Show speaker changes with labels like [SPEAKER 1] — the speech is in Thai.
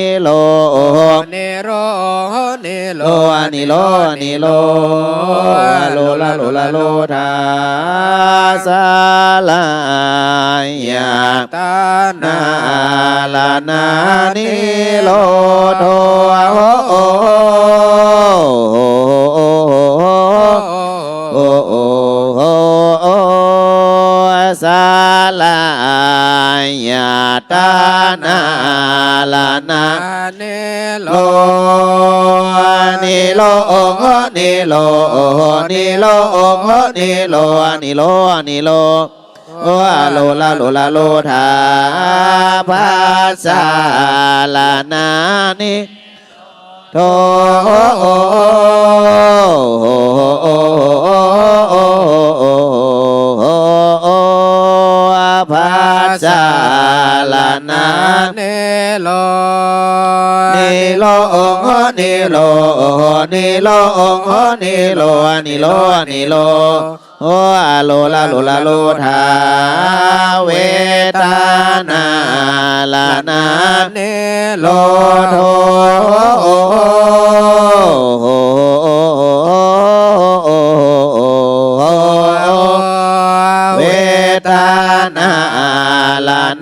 [SPEAKER 1] นิโล
[SPEAKER 2] เนโรเนโล
[SPEAKER 1] โลอานิโลอานิโลโลลาโลลาโลทาสาลายา
[SPEAKER 2] ตานา
[SPEAKER 1] นาลานานิโลโทโอโอโอโอโอโอสาลายา ตานาลานา
[SPEAKER 2] เนโล
[SPEAKER 1] โลนิโลนิโลนิโลนิโลนิโลนิโลโอโลลาโลลาโลทาภาษาลานานิโทโอภาษา ลานา
[SPEAKER 2] เนโล
[SPEAKER 1] นิโลองนิโลนิโลองนิโลนิโลนิโลโออะโลลาโลลาโลทาเวตานาลานา
[SPEAKER 2] เนโล
[SPEAKER 1] โทเวตานาลา